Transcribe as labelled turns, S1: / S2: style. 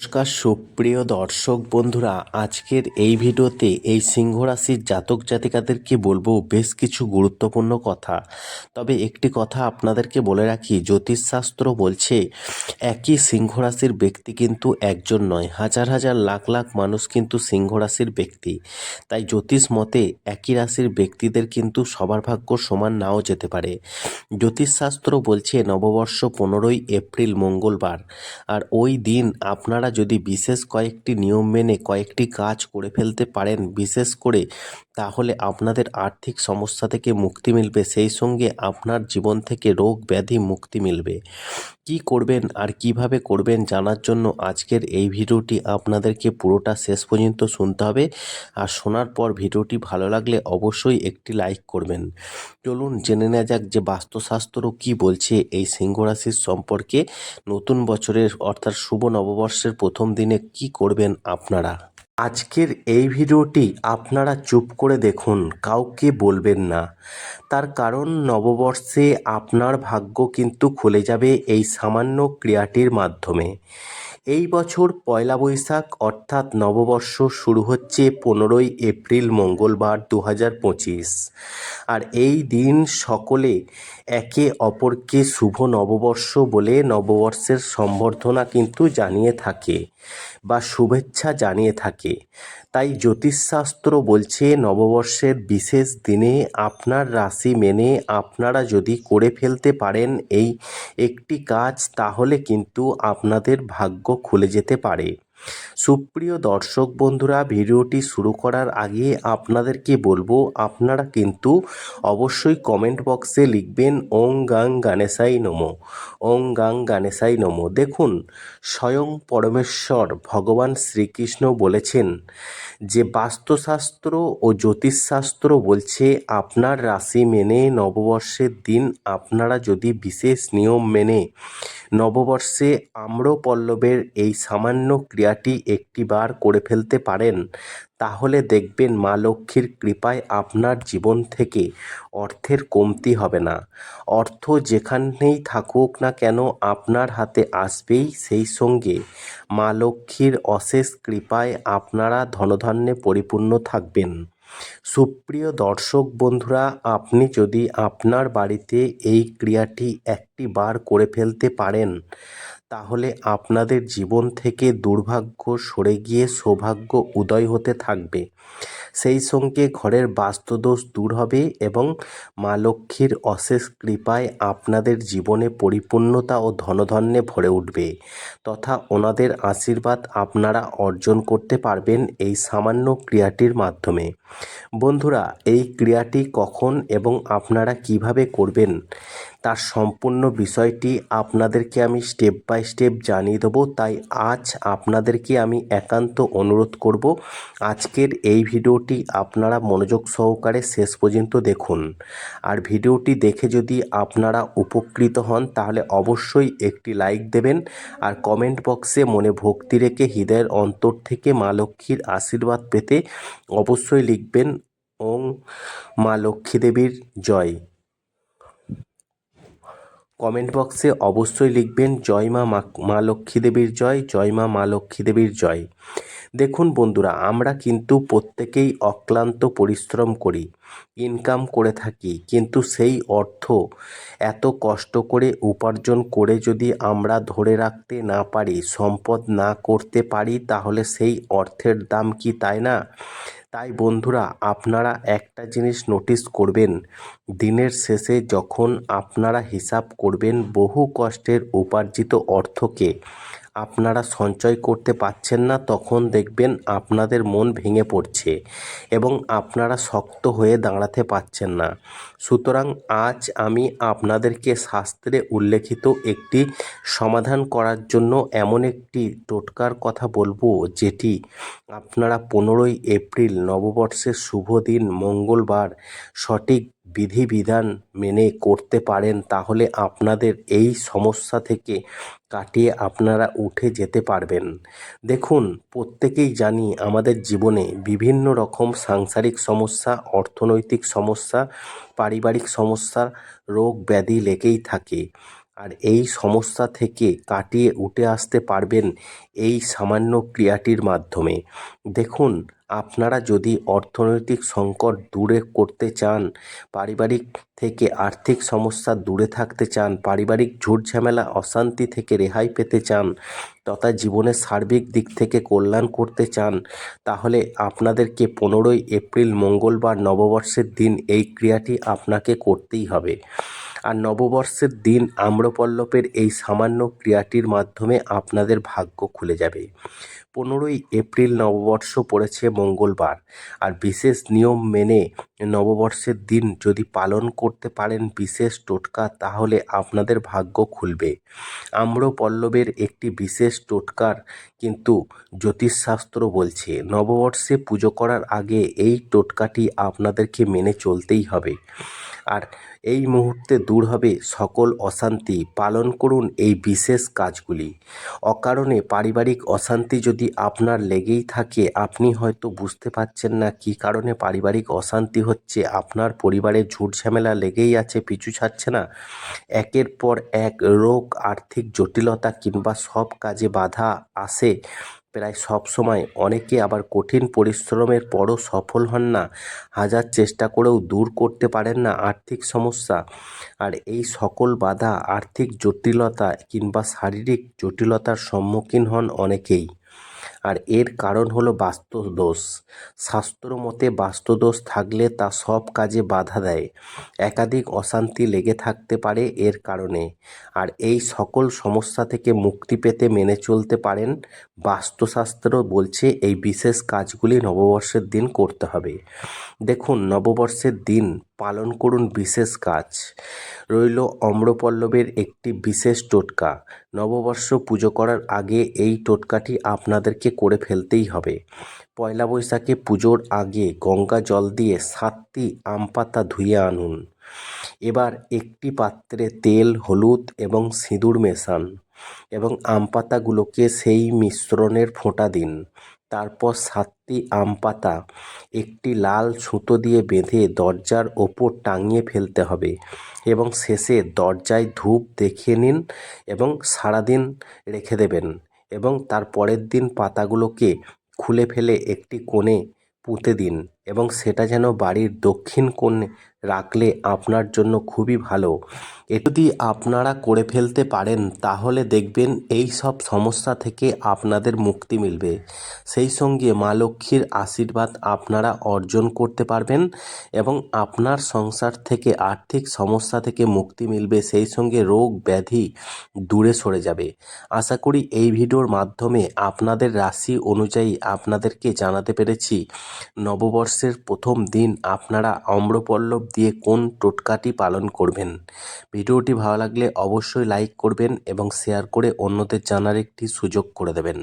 S1: নমস্কার, সুপ্রিয় দর্শক বন্ধুরা, আজকের এই ভিডিওতে এই সিংহ রাশির জাতক জাতিকাদেরকে বলব বেশ কিছু গুরুত্বপূর্ণ কথা। তবে একটি কথা আপনাদেরকে বলে রাখি, জ্যোতিষশাস্ত্র বলছে, একই সিংহ রাশির ব্যক্তি কিন্তু একজন নয়, হাজার হাজার লাখ লাখ মানুষ কিন্তু সিংহ রাশির ব্যক্তি। তাই জ্যোতিষ মতে একই রাশির ব্যক্তিদের কিন্তু সবার ভাগ্য সমান নাও যেতে পারে। জ্যোতিষশাস্ত্র বলছে, নববর্ষ পনেরোই এপ্রিল মঙ্গলবার, আর ওই দিন আপনারা যদি বিশেষ কয়েকটি নিয়ম মেনে কয়েকটি কাজ করে ফেলতে পারেন বিশেষ করে তাহলে আপনাদের আর্থিক সমস্যা থেকে মুক্তি মিলবে, সেই সঙ্গে আপনার জীবন থেকে রোগ ব্যাধি মুক্তি মিলবে। কি করবেন আর কীভাবে করবেন জানার জন্য আজকের এই ভিডিওটি আপনাদেরকে পুরোটা শেষ পর্যন্ত শুনতে হবে। আর শোনার পর ভিডিওটি ভালো লাগলে অবশ্যই একটি লাইক করবেন। চলুন জেনে নেওয়া যাক যে বাস্তুশাস্ত্র কি বলছে এই সিংহ রাশির সম্পর্কে। নতুন বছরের অর্থাৎ শুভ নববর্ষের প্রথম দিনে কি করবেন আপনারা? আজকের এই ভিডিওটি আপনারা চুপ করে দেখুন, কাউকে বলবেন না। তার কারণ, নববর্ষে আপনার ভাগ্য কিন্তু খুলে যাবে এই সামান্য ক্রিয়াটির মাধ্যমে। এই বছর পয়লা বৈশাখ, অর্থাৎ নববর্ষ শুরু হচ্ছে পনেরোই এপ্রিল মঙ্গলবার দু পঁচিশ। আর এই দিন সকলে একে অপরকে শুভ নববর্ষ বলে নববর্ষের সম্বর্ধনা কিন্তু জানিয়ে থাকে। বা শুভেচ্ছা জানিয়ে থাকে। তাই জ্যোতিষশাস্ত্র বলছে, নববর্ষের বিশেষ দিনে আপনার রাশি মেনে আপনারা যদি করে ফেলতে পারেন এই একটি কাজ, তাহলে কিন্তু আপনাদের ভাগ্য খুলে যেতে পারে। সুপ্রিয় দর্শক বন্ধুরা, ভিডিওটি শুরু করার আগে আপনাদেরকে বলব, আপনারা কিন্তু অবশ্যই কমেন্ট বক্সে লিখবেন, ওং গাং গানেশাই নমো। ওং গাং গানেশাই নমো। দেখুন, স্বয়ং পরমেশ্বর ভগবান শ্রীকৃষ্ণ বলেছেন যে, বাস্তুশাস্ত্র ও জ্যোতিষশাস্ত্র বলছে, আপনার রাশি মেনে নববর্ষের দিন আপনারা যদি বিশেষ নিয়ম মেনে নববর্ষে আম্রপল্লবের এই সামান্য ক্রিয়াটি একটিবার করে ফেলতে পারেন, তাহলে দেখবেন মা লক্ষ্মীর কৃপায় আপনার জীবন থেকে অর্থের কমতি হবে না। অর্থ যেখানেই থাকুক না কেন আপনার হাতে আসবেই সেই সঙ্গে। মা লক্ষ্মীর অশেষ কৃপায় আপনারা ধনধান্যে পরিপূর্ণ থাকবেন। সুপ্রিয় দর্শক বন্ধুরা, আপনি যদি আপনার বাড়িতে এই ক্রিয়াটি একটি বার করে ফেলতে পারেন তাহলে আপনাদের জীবন থেকে দুর্ভাগ্য সরে গিয়ে সৌভাগ্য উদয় হতে থাকবে। সেই সঙ্গে ঘরের বাস্তুদোষ দূর হবে এবং মা লক্ষ্মীর অশেষ কৃপায় আপনাদের জীবনে পরিপূর্ণতা ও ধনধান্যে ভরে উঠবে তথা ওনাদের আশীর্বাদ আপনারা অর্জন করতে পারবেন এই সামান্য ক্রিয়াটির মাধ্যমে। বন্ধুরা, এই ক্রিয়াটি কখন এবং আপনারা কীভাবে করবেন তার সম্পূর্ণ বিষয়টি আপনাদেরকে আমি স্টেপ বাই স্টেপ জানিয়ে দেবো। তাই আজ আপনাদেরকে আমি একান্ত অনুরোধ করব, আজকের এই ভিডিওটি আপনারা মনোযোগ সহকারে শেষ পর্যন্ত দেখুন। আর ভিডিওটি দেখে যদি আপনারা উপকৃত হন, তাহলে অবশ্যই একটি লাইক দেবেন আর কমেন্ট বক্সে মনে ভক্তি রেখে হৃদয়ের অন্তর থেকে মা লক্ষ্মীর আশীর্বাদ পেতে অবশ্যই লিখবেন, ওং মা লক্ষ্মী দেবীর জয়। কমেন্ট বক্সে অবশ্যই লিখবেন, জয় মা মা লক্ষ্মী দেবীর জয় জয় মা মা লক্ষ্মী দেবীর জয়। দেখুন বন্ধুরা, আমরা কিন্তু প্রত্যেকেই অক্লান্ত পরিশ্রম করি। ইনকাম করে থাকি। কিন্তু সেই অর্থ এত কষ্ট করে উপার্জন করে যদি আমরা ধরে রাখতে না পারি, সম্পদ না করতে পারি, তাহলে সেই অর্থের দাম কি তাই না? তাই বন্ধুরা, আপনারা একটা জিনিস নোটিস করবেন। দিনের শেষে যখন আপনারা হিসাব করবেন বহু কষ্টের উপার্জিত অর্থকে আপনারা সঞ্চয় করতে পারছেন না, তখন দেখবেন আপনাদের মন ভেঙে পড়ছে এবং আপনারা শক্ত হয়ে দাঁড়াতে পারছেন না। সুতরাং আজ আমি আপনাদেরকে শাস্ত্রে উল্লেখিত একটি সমাধান করার জন্য এমন একটি টোটকার কথা বলব, যেটি আপনারা পনেরোই এপ্রিল নববর্ষের শুভ দিন, মঙ্গলবার, সঠিক বিধিবিধান মেনে করতে পারেন, তাহলে আপনাদের এই সমস্যা থেকে কাটিয়ে আপনারা উঠে যেতে পারবেন। দেখুন, প্রত্যেকেই জানি আমাদের জীবনে বিভিন্ন রকম সাংসারিক সমস্যা, অর্থনৈতিক সমস্যা, পারিবারিক সমস্যা, রোগ ব্যাধি লেগেই থাকে। আর এই সমস্যা থেকে কাটিয়ে উঠে আসতে পারবেন এই সামান্য ক্রিয়াটির মাধ্যমে। দেখুন, আপনারা যদি অর্থনৈতিক সংকট দূরে করতে চান, পারিবারিক থেকে আর্থিক সমস্যা দূরে থাকতে চান, পারিবারিক ঝামেলা অশান্তি থেকে রেহাই পেতে চান, তথা জীবনের সার্বিক দিক থেকে কল্যাণ করতে চান, তাহলে আপনাদেরকে পনেরোই এপ্রিল মঙ্গলবার নববর্ষের দিন এই ক্রিয়াটি আপনাকে করতেই হবে। আর নববর্ষের দিন আম্রপল্লবের এই সামান্য ক্রিয়াটির মাধ্যমে আপনাদের ভাগ্য খুলে যাবে। পনেরোই এপ্রিল নববর্ষ পড়েছে মঙ্গলবার। আর বিশেষ নিয়ম মেনে নববর্ষের দিন যদি পালন করতে পারেন বিশেষ টোটকা, তাহলে আপনাদের ভাগ্য খুলবে। আম্রপল্লবের একটি বিশেষ টোটকার কিন্তু জ্যোতিষশাস্ত্র বলছে, নববর্ষে পুজো করার আগে এই টোটকাটি আপনাদেরকে মেনে চলতেই হবে। আর এই মুহূর্তে দূর হবে সকল অশান্তি। পালন করুন এই বিশেষ কাজগুলি। অকারণে পারিবারিক অশান্তি যদি আপনার লেগেই থাকে, আপনি হয়তো বুঝতে পারছেন না কী কারণে পারিবারিক অশান্তি হচ্ছে, আপনার পরিবারে ঝুট ঝামেলা লেগেই আছে, পিছু ছাড়ছে না। একের পর এক রোগ, আর্থিক জটিলতা কিংবা সব কাজে বাধা আসে প্রায় সব সময়। অনেকে আবার কঠিন পরিশ্রমের পরও সফল হন না, হাজার চেষ্টা করেও দূর করতে পারেন না আর্থিক সমস্যা। আর এই সকল বাধা, আর্থিক জটিলতা কিংবা শারীরিক জটিলতার সম্মুখীন হন অনেকেই। আর এর কারণ হলো বাস্তুদোষ। শাস্ত্র মতে বাস্তুদোষ থাকলে তা সব কাজে বাধা দেয়। একাধিক অশান্তি লেগে থাকতে পারে এর কারণে। আর এই সকল সমস্যা থেকে মুক্তি পেতে মেনে চলতে পারেন বাস্তুশাস্ত্র বলছে এই বিশেষ কাজগুলি নববর্ষের দিন করতে হবে। দেখুন, নববর্ষের দিন পালন করুন বিশেষ কাজ। রইল অম্রপল্লবের একটি বিশেষ টোটকা। নববর্ষ পুজো করার আগে এই টোটকাটি আপনাদেরকে করে ফেলতেই হবে। পয়লা বৈশাখে পুজোর আগে গঙ্গা জল দিয়ে সাতটি আম পাতা ধুয়ে আনুন। এবার একটি পাত্রে তেল, হলুদ এবং সিঁদুর মেশান এবং আম পাতাগুলোকে সেই মিশ্রণের ফোঁটা দিন। তারপর সাতটি আম পাতা, একটি লাল সুতো দিয়ে বেঁধে দরজার ওপর টাঙিয়ে ফেলতে হবে এবং শেষে দরজায় ধূপ দেখিয়ে নিন এবং সারাদিন রেখে দেবেন এবং তার পরের দিন পাতাগুলোকে খুলে ফেলে একটি কোণে পুঁতে দিন। এবং সেটা যেন বাড়ির দক্ষিণ কোণে রাখলে আপনার জন্য খুবই ভালো। এ যদি আপনারা করে ফেলতে পারেন, তাহলে দেখবেন এই সব সমস্যা থেকে আপনাদের মুক্তি মিলবে। সেই সঙ্গে মা লক্ষ্মীর আশীর্বাদ আপনারা অর্জন করতে পারবেন এবং আপনার সংসার থেকে আর্থিক সমস্যা থেকে মুক্তি মিলবে, সেই সঙ্গে রোগ ব্যাধি দূরে সরে যাবে। আশা করি এই ভিডিওর মাধ্যমে আপনাদের রাশি অনুযায়ী আপনাদেরকে জানাতে পেরেছি। নববর্ষের প্রথম দিন আপনারা অম্রপল্লব দিয়ে কোন টোটকাটি পালন করবেন? ভিডিওটি ভালো লাগলে অবশ্যই লাইক করবেন এবং শেয়ার করে অন্যদের জানার একটি সুযোগ করে দেবেন।